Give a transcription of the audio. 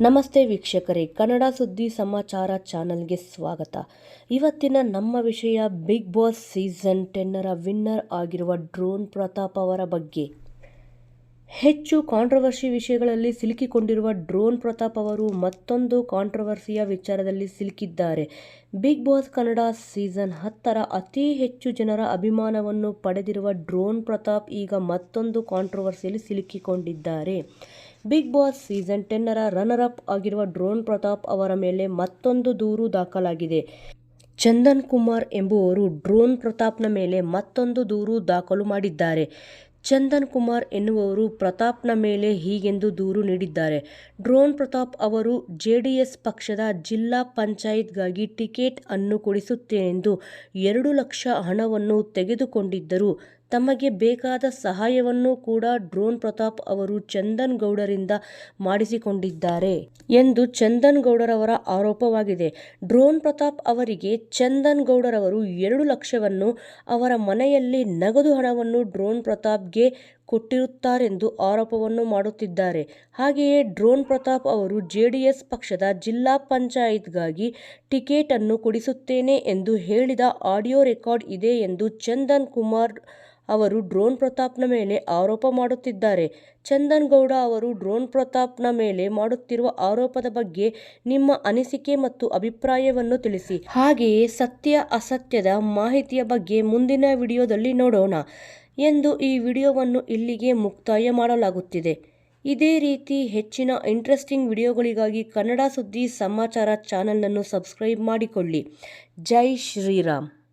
ನಮಸ್ತೆ ವೀಕ್ಷಕರೇ, ಕನ್ನಡ ಸುದ್ದಿ ಸಮಾಚಾರ ಚಾನಲ್ಗೆ ಸ್ವಾಗತ. ಇವತ್ತಿನ ನಮ್ಮ ವಿಷಯ ಬಿಗ್ ಬಾಸ್ ಸೀಸನ್ ಟೆನ್ನರ ವಿನ್ನರ್ ಆಗಿರುವ ಡ್ರೋನ್ ಪ್ರತಾಪ್ ಅವರ ಬಗ್ಗೆ. ಹೆಚ್ಚು ಕಾಂಟ್ರವರ್ಸಿ ವಿಷಯಗಳಲ್ಲಿ ಸಿಲುಕಿಕೊಂಡಿರುವ ಡ್ರೋನ್ ಪ್ರತಾಪ್ ಅವರು ಮತ್ತೊಂದು ಕಾಂಟ್ರವರ್ಸಿಯ ವಿಚಾರದಲ್ಲಿ ಸಿಲುಕಿದ್ದಾರೆ. ಬಿಗ್ ಬಾಸ್ ಕನ್ನಡ ಸೀಸನ್ ಹತ್ತರ ಅತಿ ಹೆಚ್ಚು ಜನರ ಅಭಿಮಾನವನ್ನು ಪಡೆದಿರುವ ಡ್ರೋನ್ ಪ್ರತಾಪ್ ಈಗ ಮತ್ತೊಂದು ಕಾಂಟ್ರವರ್ಸಿಯಲ್ಲಿ ಸಿಲುಕಿಕೊಂಡಿದ್ದಾರೆ. ಬಿಗ್ ಬಾಸ್ ಸೀಸನ್ ಟೆನ್ನರ ರನ್ನರ್ ಅಪ್ ಆಗಿರುವ ಡ್ರೋನ್ ಪ್ರತಾಪ್ ಅವರ ಮೇಲೆ ಮತ್ತೊಂದು ದೂರು ದಾಖಲಾಗಿದೆ. ಚಂದನ್ ಕುಮಾರ್ ಎಂಬುವರು ಡ್ರೋನ್ ಪ್ರತಾಪ್ನ ಮೇಲೆ ಮತ್ತೊಂದು ದೂರು ದಾಖಲು ಮಾಡಿದ್ದಾರೆ. ಚಂದನ್ ಕುಮಾರ್ ಎನ್ನುವವರು ಪ್ರತಾಪ್ನ ಮೇಲೆ ಹೀಗೆಂದು ದೂರು ನೀಡಿದ್ದಾರೆ. ಡ್ರೋನ್ ಪ್ರತಾಪ್ ಅವರು ಜೆಡಿಎಸ್ ಪಕ್ಷದ ಜಿಲ್ಲಾ ಪಂಚಾಯತ್ಗಾಗಿ ಟಿಕೆಟ್ ಅನ್ನು ಕೊಡಿಸುತ್ತೇನೆಂದು ಎರಡು ಲಕ್ಷ ಹಣವನ್ನು ತೆಗೆದುಕೊಂಡಿದ್ದರು ತಮಗೆ ಬೇಕಾದ ಸಹಾಯವನ್ನು ಕೂಡ ಡ್ರೋನ್ ಪ್ರತಾಪ್ ಅವರು ಚಂದನ್ ಗೌಡರಿಂದ ಮಾಡಿಸಿಕೊಂಡಿದ್ದಾರೆ ಎಂದು ಚಂದನ್ ಗೌಡರವರ ಆರೋಪವಾಗಿದೆ. ಡ್ರೋನ್ ಪ್ರತಾಪ್ ಅವರಿಗೆ ಚಂದನ್ ಗೌಡರವರು ಎರಡು ಲಕ್ಷವನ್ನು ಅವರ ಮನೆಯಲ್ಲಿ ನಗದು ಹಣವನ್ನು ಡ್ರೋನ್ ಪ್ರತಾಪ್ಗೆ ಕೊಟ್ಟಿರುತ್ತಾರೆಂದು ಆರೋಪವನ್ನು ಮಾಡುತ್ತಿದ್ದಾರೆ. ಹಾಗೆಯೇ ಡ್ರೋನ್ ಪ್ರತಾಪ್ ಅವರು ಜೆಡಿಎಸ್ ಪಕ್ಷದ ಜಿಲ್ಲಾ ಪಂಚಾಯತ್ಗಾಗಿ ಟಿಕೆಟ್ ಅನ್ನು ಕೊಡಿಸುತ್ತೇನೆ ಎಂದು ಹೇಳಿದ ಆಡಿಯೋ ರೆಕಾರ್ಡ್ ಇದೆ ಎಂದು ಚಂದನ್ ಕುಮಾರ್ ಅವರು ಡ್ರೋನ್ ಪ್ರತಾಪ್ನ ಮೇಲೆ ಆರೋಪ ಮಾಡುತ್ತಿದ್ದಾರೆ. ಚಂದನ್ ಗೌಡ ಅವರು ಡ್ರೋನ್ ಪ್ರತಾಪ್ನ ಮೇಲೆ ಮಾಡುತ್ತಿರುವ ಆರೋಪದ ಬಗ್ಗೆ ನಿಮ್ಮ ಅನಿಸಿಕೆ ಮತ್ತು ಅಭಿಪ್ರಾಯವನ್ನು ತಿಳಿಸಿ. ಹಾಗೆಯೇ ಸತ್ಯ ಅಸತ್ಯದ ಮಾಹಿತಿಯ ಬಗ್ಗೆ ಮುಂದಿನ ವಿಡಿಯೋದಲ್ಲಿ ನೋಡೋಣ. ಎಂದು ಈ ವಿಡಿಯೋವನ್ನು ಇಲ್ಲಿಗೆ ಮುಕ್ತಾಯ ಮಾಡಲಾಗುತ್ತಿದೆ. ಇದೇ ರೀತಿ ಹೆಚ್ಚಿನ ಇಂಟ್ರೆಸ್ಟಿಂಗ್ ವಿಡಿಯೋಗಳಿಗಾಗಿ ಕನ್ನಡ ಸುದ್ದಿ ಸಮಾಚಾರ ಚಾನಲನ್ನು ಸಬ್ಸ್ಕ್ರೈಬ್ ಮಾಡಿಕೊಳ್ಳಿ. ಜೈ ಶ್ರೀರಾಮ್.